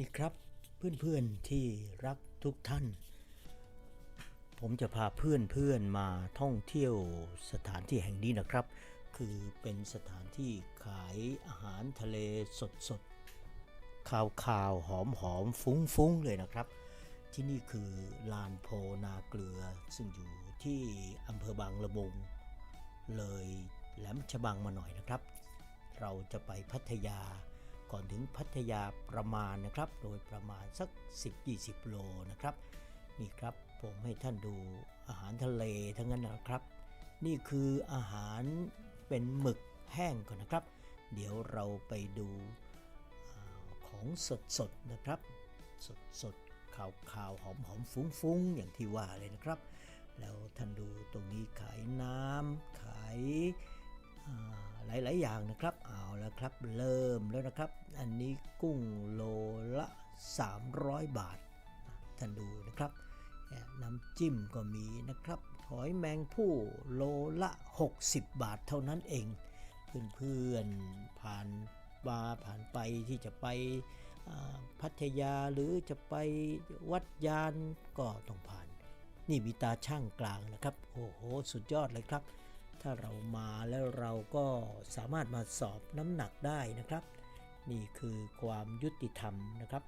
ดีครับเพื่อนๆที่รักทุกท่าน ผมจะพาเพื่อนๆมาท่องเที่ยวสถานที่แห่งนี้นะครับ คือเป็นสถานที่ขายอาหารทะเลสดๆขาวๆหอมๆฟุ้งๆเลยนะครับ ที่นี่คือลานโพนาเกลือ ซึ่งอยู่ที่อำเภอบางละมุง เลยแหลมฉบังมาหน่อยนะครับ เราจะไปพัทยา ก่อนถึงพัทยาประมาณนะครับ โดยประมาณสัก 10-20 โลนะครับ นี่ครับผมให้ท่านดูอาหารทะเลทั้งนั้นนะครับ นี่คืออาหารเป็นหมึกแห้งก่อนนะครับ เดี๋ยวเราไปดูอของสดๆนะครับ สดสดขาวขาวหอมหอมฟุ้งฟุ้งๆอย่างที่ว่าเลยนะครับ แล้วท่านดูตรงนี้ขายน้ำขายอ่าหลายๆอย่างนะครับ แล้วครับเริ่มแล้วนะครับ อันนี้กุ้งโลละ 300 บาทท่านดูนะครับน้ำจิ้มก็มีนะครับหอยแมงผู้โลละ 60 บาทเท่านั้นเอง เพื่อนๆผ่านมาผ่านไปที่จะไปพัทยาหรือจะไปวัดยานก็ต้องผ่าน นี่มีตาช่างกลางนะครับ โอ้โห สุดยอดเลยครับ ถ้าเรามาแล้วเราก็สามารถมาสอบน้ำหนักได้นะครับ นี่คือความยุติธรรมนะครับ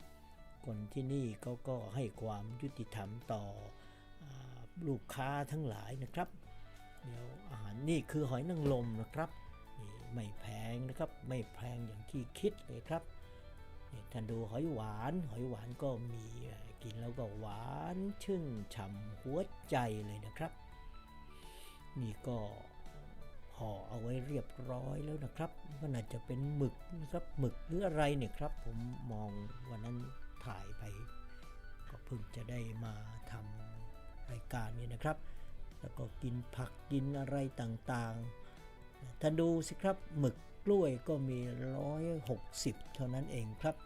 คนที่นี่เขาก็ให้ความยุติธรรมต่ออลูกค้าทั้งหลายนะครับเดี๋ยวอาหารนี่คือหอยนางรมนะครับนี่ไม่แพงนะครับไม่แพงอย่างที่คิดเลยครับนี่ท่านดูหอยหวาน หอยหวานก็มีกินแล้วก็หวานชื่นฉ่ำหัวใจเลยนะครับ นี่ก็ ห่อเอาไว้เรียบร้อยแล้วนะครับมันอาจจะเป็นหมึกนะครับหมึกหรืออะไรเนี่ยครับ ผมมองวันนั้นถ่ายไป ก็เพิ่งจะได้มาทำรายการนี้นะครับ แล้วก็กินผักกินอะไรต่างๆท่าดูสิครับหมึกกล้วยก็มี 160 เท่านั้นเองครับ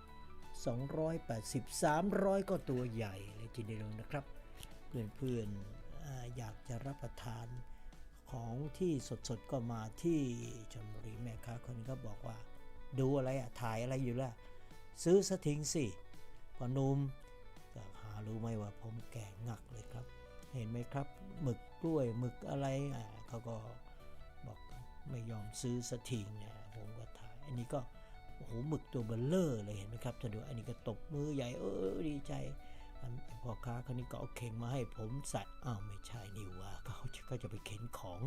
280 300 ก็ตัวใหญ่เลยทีเดียวนะครับ เพื่อนๆออยากจะรับประทาน ของที่สดๆก็มาที่ชลบุรีแม่ค้าคนนี้ก็บอกว่า ดูอะไรอะถ่ายอะไรอยู่ล่ะ ซื้อสะทิ้งสิพอนุมก็หารู้ไหมว่าผมแก่งักเลยครับ เห็นไหมครับหมึกกล้วยหมึกอะไรอ่าเขาก็บอกไม่ยอมซื้อสะทิ้งเนี่ยผมก็ถ่าย อันนี้ก็โอ้โหหมึกตัวเบลเลอร์เลยเห็นไหมครับท่านดูอันนี้ก็ตบมือใหญ่เออดีใจ พ่อค้าคนนี้ก็เอาเข่งมาให้ผมใส่อ้าวไม่ใช่นี่ว่าเขาจะเขาจะไปเข็นของ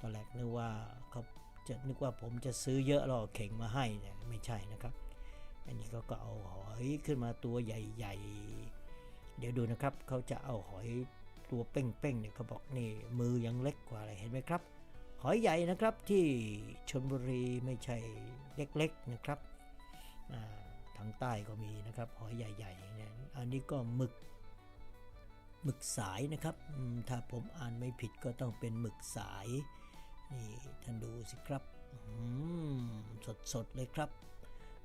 ตอนแรกนึกว่าเขาจะนึกว่าผมจะซื้อเยอะแล้วเอาเข่งมาให้เนี่ยไม่ใช่นะครับ อันนี้เขาก็เอาหอยขึ้นมาตัวใหญ่ๆ เดี๋ยวดูนะครับเขาจะเอาหอยตัวเป้งๆเนี่ยเขาบอกนี่มือยังเล็กกว่าอะไรเห็นไหมครับ หอยใหญ่นะครับที่ชลบุรีไม่ใช่เล็กๆนะครับอ่า ทางใต้ก็มีนะครับหอยใหญ่ๆนี่อันนี้ก็หมึกหมึกสายนะครับ ถ้าผมอ่านไม่ผิดก็ต้องเป็นหมึกสายนี่ท่านดูสิครับสดๆเลยครับ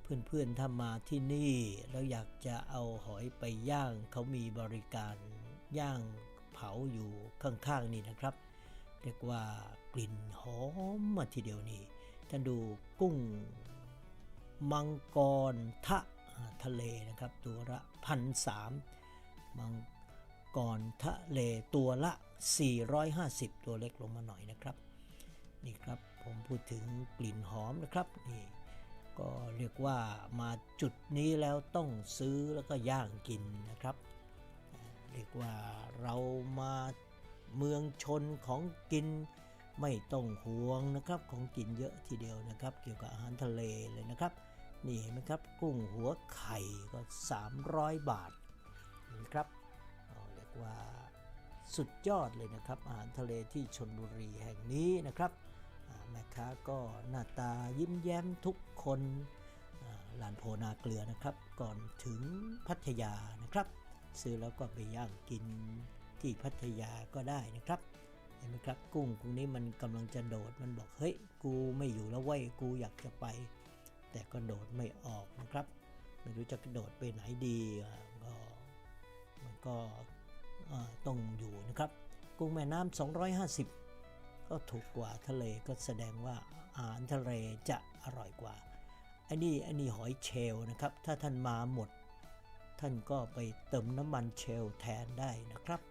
เพื่อนๆถ้ามาที่นี่แล้วอยากจะเอาหอยไปย่างเขามีบริการย่างเผาอยู่ข้างๆนี่นะครับ เรียกว่ากลิ่นหอมมาทีเดียวนี่ท่านดูกุ้ง มังกรทะทะเลนะครับ ตัวละพันสามมังกรทะเลตัวละ 450 ตัวเล็กลงมาหน่อยนะครับ นี่ครับผมพูดถึงกลิ่นหอมนะครับนี่ก็เรียกว่ามาจุดนี้แล้วต้องซื้อแล้วก็ย่างกินนะครับ เรียกว่าเรามาเมืองชนของกินไม่ต้องห่วงนะครับของกินเยอะทีเดียวนะครับ เกี่ยวกับอาหารทะเลเลยนะครับ นี่เห็นไหมครับกุ้งหัวไข่ก็ 300 บาทนะครับเรียกว่าสุดยอดเลยนะครับ อาหารทะเลที่ชนบุรีแห่งนี้นะครับแม่ค้าก็หน้าตายิ้มแย้มทุกคนลานโพนาเกลือนะครับ ก่อนถึงพัทยานะครับ ซื้อแล้วก็ไปย่างกินที่พัทยาก็ได้นะครับเห็นไหมครับกุ้งกุ้งนี้มันกำลังจะโดดมันบอกเฮ้ยกูไม่อยู่แล้วเว้ยกูอยากจะไป แต่ก็โดดไม่ออกนะครับ ไม่รู้จะกระโดดไปไหนดีอ่าก็มันก็ต้องอยู่นะครับ กุ้งแม่น้ำ250 ก็ถูกกว่าทะเลก็แสดงว่าอาหารทะเลจะอร่อยกว่าอันนี้อันนี้หอยเชลนะครับ ถ้าท่านมาหมด ท่านก็ไปเติมน้ำมันเชลแทนได้นะครับ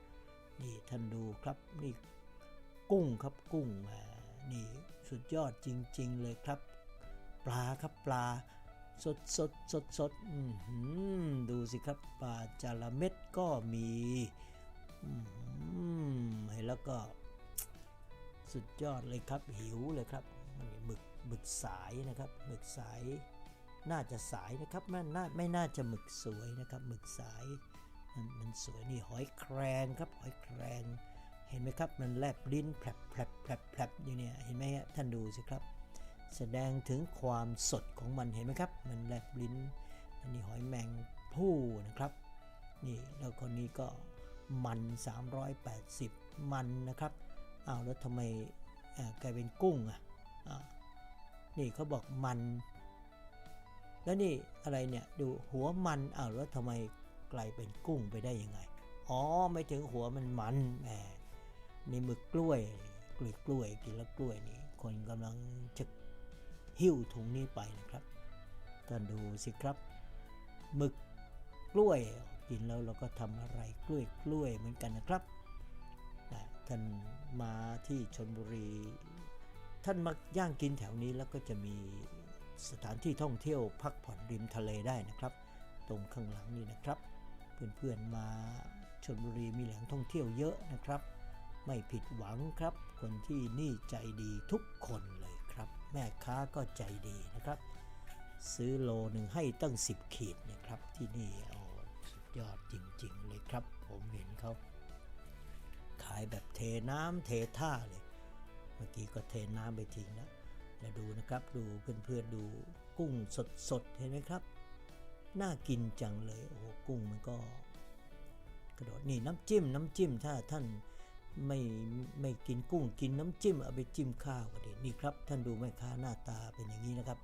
นี่ท่านดูครับนี่กุ้งครับกุ้งนี่สุดยอดจริง ๆ เลยครับ ปลาครับปลา สดสดสดสดอื้อหือดูสิครับปลาจาระเม็ดก็มีอื้อหือเห็นแล้วก็ สุดยอดเลยครับหิวเลยครับมันหมึกหมึกสายนะครับหมึกสายน่าจะสายนะครับไมันน่าไม่น่าจะหมึกสวยนะครับหมึกสายมันมันสวยนี่หอยแครงครับหอยแครงเห็นไหมครับมันแลบลิ้นแผลบแผลบแผลบอยู่เนี่ยเห็นไหมฮะท่านดูสิครับ แสดงถึงความสดของมันเห็นไหมครับ มันแลบลิ้นอันนี้หอยแมงผู้นะครับนี่แล้วคนนี้ก็มัน 380 มันนะครับอ้าวแล้วทำไมกลายเป็นกุ้งอะอ่านี่เขาบอกมัน แล้วนี่อะไรเนี่ยดูหัวมันอ้าวแล้วทำไมกลายเป็นกุ้งไปได้ยังไงอ๋อไม่ถึงหัวมันมันแหมนี่หมึกกล้วยกล้วยกล้วยกินแล้วกล้วยนี่คนกำลังจะ หิ้วถุงนี้ไปนะครับท่านดูสิครับหมึกกล้วยกินแล้วเราก็ทำอะไรกล้วยกล้วยเหมือนกันนะครับท่านมาที่ชนบุรี ท่านมาย่างกินแถวนี้แล้วก็จะมีสถานที่ท่องเที่ยวพักผ่อนริมทะเลได้นะครับ ตรงข้างหลังนี่นะครับ เพื่อนๆมาชนบุรีมีแหล่งท่องเที่ยวเยอะนะครับ ไม่ผิดหวังครับ คนที่นี่ใจดีทุกคนเลย ครับ แม่ค้าก็ใจดีนะครับ ซื้อโลหนึ่งให้ตั้ง 10 ขีดนะครับ ที่นี่โอ้สุดยอดจริง ๆ เลยครับ ผมเห็นเขาขายแบบเทน้ำเทท่าเลย เมื่อกี้ก็เทน้ำไปทิ้งแล้วแล้วดูนะครับดูเพื่อนๆดูกุ้งสดๆเห็นไหมครับ น่ากินจังเลยโอ้กุ้งมันก็กระโดดนี่น้ำจิ้มน้ำจิ้มถ้าท่าน ไม่ไม่กินกุ้งกินน้ำจิ้มเอาไปจิ้มข้าวก็ดีนี่ครับ ท่านดูแม่ค้าหน้าตาเป็นอย่างนี้นะครับ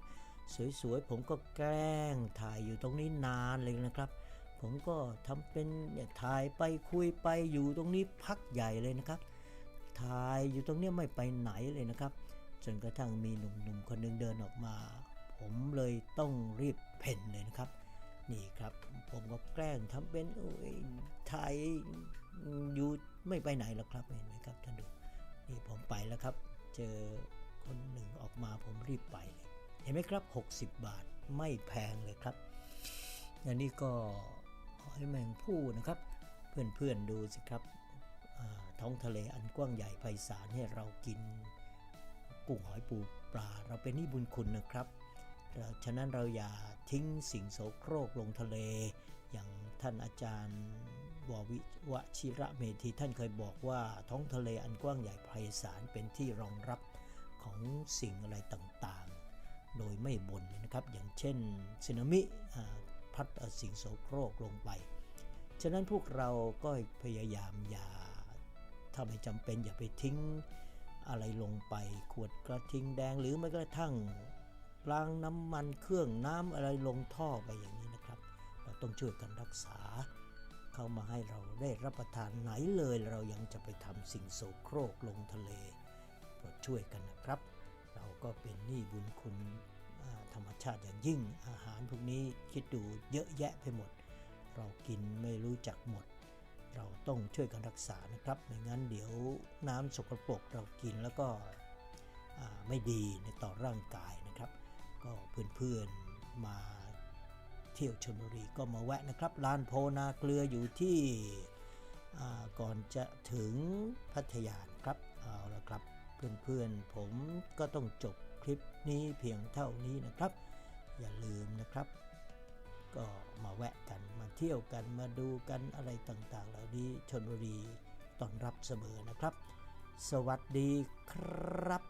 สวยๆผมก็แกล้งถ่ายอยู่ตรงนี้นานเลยนะครับ ผมก็ทำเป็นเนี่ยถ่ายไปคุยไปอยู่ตรงนี้พักใหญ่เลยนะครับถ่ายอยู่ตรงเนี้ยไม่ไปไหนเลยนะครับ จนกระทั่งมีหนุ่มๆคนหนึงเดินออกมา ผมเลยต้องรีบเพ่นเลยนะครับ นี่ครับผมก็แกล้งทำเป็นโอ้ยถ่ายอยู่ ไม่ไปไหนหรอกครับเห็นไหมครับท่านดูนี่ผมไปแล้วครับ เจอคนหนึ่งออกมาผมรีบไปเลยเห็นไหมครับ 60 บาทไม่แพงเลยครับอันนี้ก็หอยแมงผู้นะครับ เพื่อนๆดูสิครับท้องทะเลอันกว้างใหญ่ไพศาลให้เรากินกุ้งหอยปูปลาเราเป็นนี่บุญคุณนะครับฉะนั้นเราอย่าทิ้งสิ่งโสโครกลงทะเล อย่างท่านอาจารย์ ววิวชิระเมธีท่านเคยบอกว่าท้องทะเลอันกว้างใหญ่ไพศาลเป็นที่รองรับของสิ่งอะไรต่างๆ โดยไม่บ่นนะครับ อย่างเช่นสึนามิพัดสิ่งโสโครกลงไป ฉะนั้นพวกเราก็พยายามอย่าถ้าไม่จำเป็นอย่าไปทิ้งอะไรลงไป ขวดกระทิงแดงหรือแม้กระทั่งล้างน้ำมันเครื่องน้ำอะไรลงท่อไปอย่างนี้นะครับ เราต้องช่วยกันรักษา เข้ามาให้เราได้รับประทานไหนเลยเรายังจะไปทำสิ่งโสโครกลงทะเลโปรดช่วยกันนะครับ เราก็เป็นหนี้บุญคุณธรรมชาติอย่างยิ่งอาหารพวกนี้คิดดูเยอะแยะไปหมด เรากินไม่รู้จักหมด เราต้องช่วยกันรักษานะครับไม่งั้นเดี๋ยวน้ำสกปรกเรากินแล้วก็ไม่ดีในต่อร่างกายนะครับ ก็เพื่อนๆมา ที่ยวชลบุรีก็มาแวะนะครับลานโพนาเกลืออยู่ที่ก่อนจะถึงพัทยาครับเอาละครับ เพื่อนๆผมก็ต้องจบคลิปนี้เพียงเท่านี้นะครับ อย่าลืมนะครับ ก็มาแวะกันมาเที่ยวกันมาดูกันอะไรต่างๆ เหล่านี้ชนบุรีต้อนรับเสมอนะครับ สวัสดีครับ